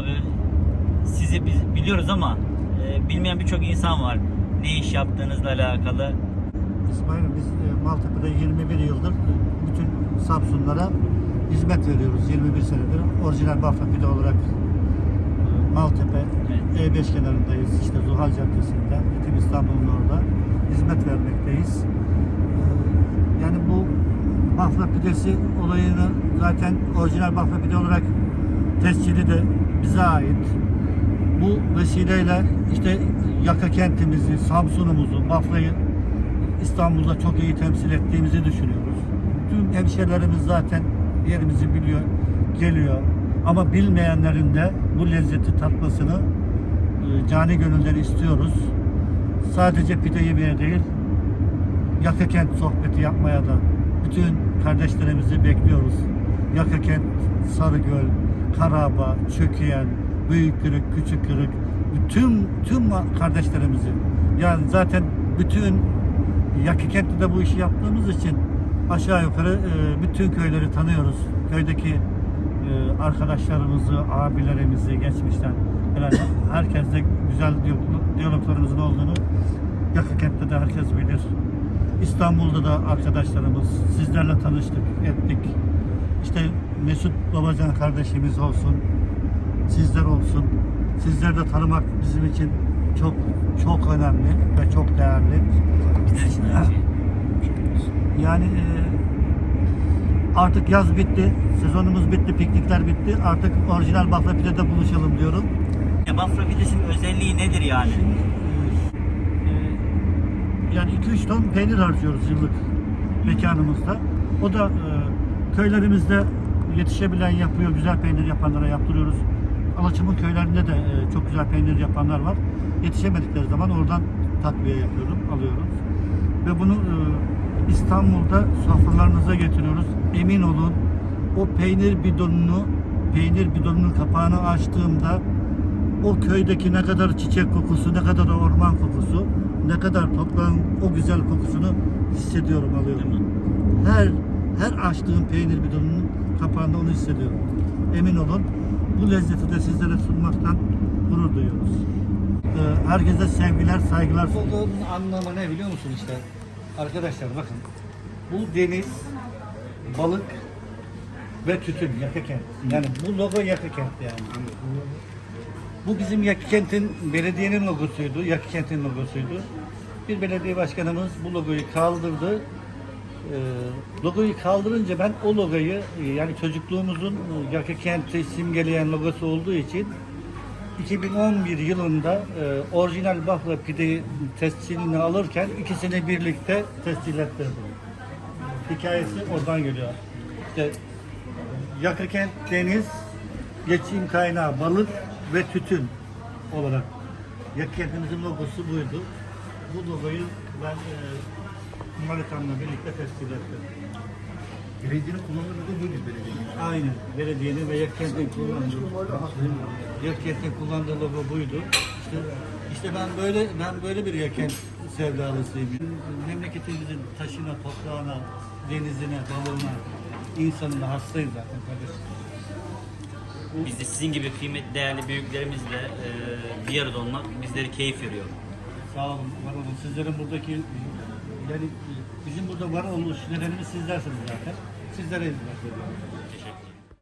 abi sizi biz biliyoruz ama e, bilmeyen birçok insan var. Ne iş yaptığınızla alakalı. İsmail'im biz e, Maltepe'de 21 yıldır e, bütün Samsunlara hizmet veriyoruz. 21 senedir. Orijinal Bafra pide olarak e, Maltepe Evet. E5 kenarındayız. İşte Zuhal Caddesi'nde. Bütün İstanbul'un orada hizmet vermekteyiz. E, Yani bu Bafra pidesi olayını zaten orijinal Bafra pide olarak tescili de bize ait. Bu vesileyle işte Yaka kentimizi, Samsun'umuzu, Bafra'yı İstanbul'da çok iyi temsil ettiğimizi düşünüyoruz. Tüm hemşehrilerimiz zaten yerimizi biliyor, geliyor. Ama bilmeyenlerin de bu lezzeti tatmasını e, cani gönülden istiyoruz. Sadece pide yemeye değil, Yaka kent sohbeti yapmaya da bütün kardeşlerimizi bekliyoruz. Yaka kent, Sarıgöl, Karaba, Çökeyen, Büyük Kırık, Küçük Kırık, bütün tüm kardeşlerimizi yani zaten bütün Yaka kentte de bu işi yaptığımız için aşağı yukarı e, bütün köyleri tanıyoruz. Köydeki e, arkadaşlarımızı, abilerimizi geçmişten yani herkesle güzel diyalog- diyaloglarımızın olduğunu Yaka kentte de herkes bilir. İstanbul'da da arkadaşlarımız sizlerle tanıştık, ettik. İşte Mesut Babacan kardeşimiz olsun, sizler olsun. Sizleri de tanımak bizim için çok çok önemli ve çok değerli. Yani e, artık yaz bitti, sezonumuz bitti, piknikler bitti. Artık orijinal Bafra Pide'de buluşalım diyorum. Ya Bafra pidesinin özelliği nedir yani? Şimdi e, yani 2-3 ton peynir harcıyoruz yıllık mekanımızda. O da e, köylerimizde yetişebilen yapıyor, güzel peynir yapanlara yaptırıyoruz. Alaçımın köylerinde de e, çok güzel peynir yapanlar var. Yetişemedikleri zaman oradan takviye yapıyorum, alıyoruz. Ve bunu e, İstanbul'da sofralarınıza getiriyoruz. Emin olun o peynir bidonunu, peynir bidonunun kapağını açtığımda o köydeki ne kadar çiçek kokusu, ne kadar orman kokusu, ne kadar toprağın o güzel kokusunu hissediyorum, alıyorum. Her her açtığım peynir bidonunun kapağında onu hissediyorum. Emin olun bu lezzeti de sizlere sunmaktan gurur duyuyoruz. Ee, herkese sevgiler, saygılar sunuyorum. anlamı ne biliyor musun işte? Arkadaşlar bakın. Bu deniz, balık ve tütün, Yaka kent. Yani bu logo Yaka kent yani. Bu bizim Yaka kentin belediyenin logosuydu, Yaka kentin logosuydu. Bir belediye başkanımız bu logoyu kaldırdı. Ee, logoyu kaldırınca ben o logoyu e, yani çocukluğumuzun e, Yaka kenti simgeleyen logosu olduğu için 2011 yılında e, orijinal Bafra pide tescilini alırken ikisini birlikte tescil ettirdim. Hikayesi oradan geliyor. İşte Yakırkent deniz, geçim kaynağı balık ve tütün olarak Yakırkent'imizin logosu buydu. Bu logoyu ben e, Maritam'la birlikte tescil ettim. Belediyenin kullandığı logo buydu belediyenin. Aynen. Belediyenin ve Yakkent'in kullandığı, Yakkent'in kullandığı logo buydu. İşte, işte ben böyle ben böyle bir Yakkent sevdalısıyım. Memleketimizin taşına, toprağına, denizine, balığına, insanına hastayım zaten kardeşim. Biz de sizin gibi kıymetli değerli büyüklerimizle e, bir arada olmak bizleri keyif veriyor. Sağ olun, var olun. Sizlerin buradaki yani e, bizim burada var olmuş nedenimiz sizlersiniz zaten. Sizlere hizmet ediyoruz. Teşekkür ederim.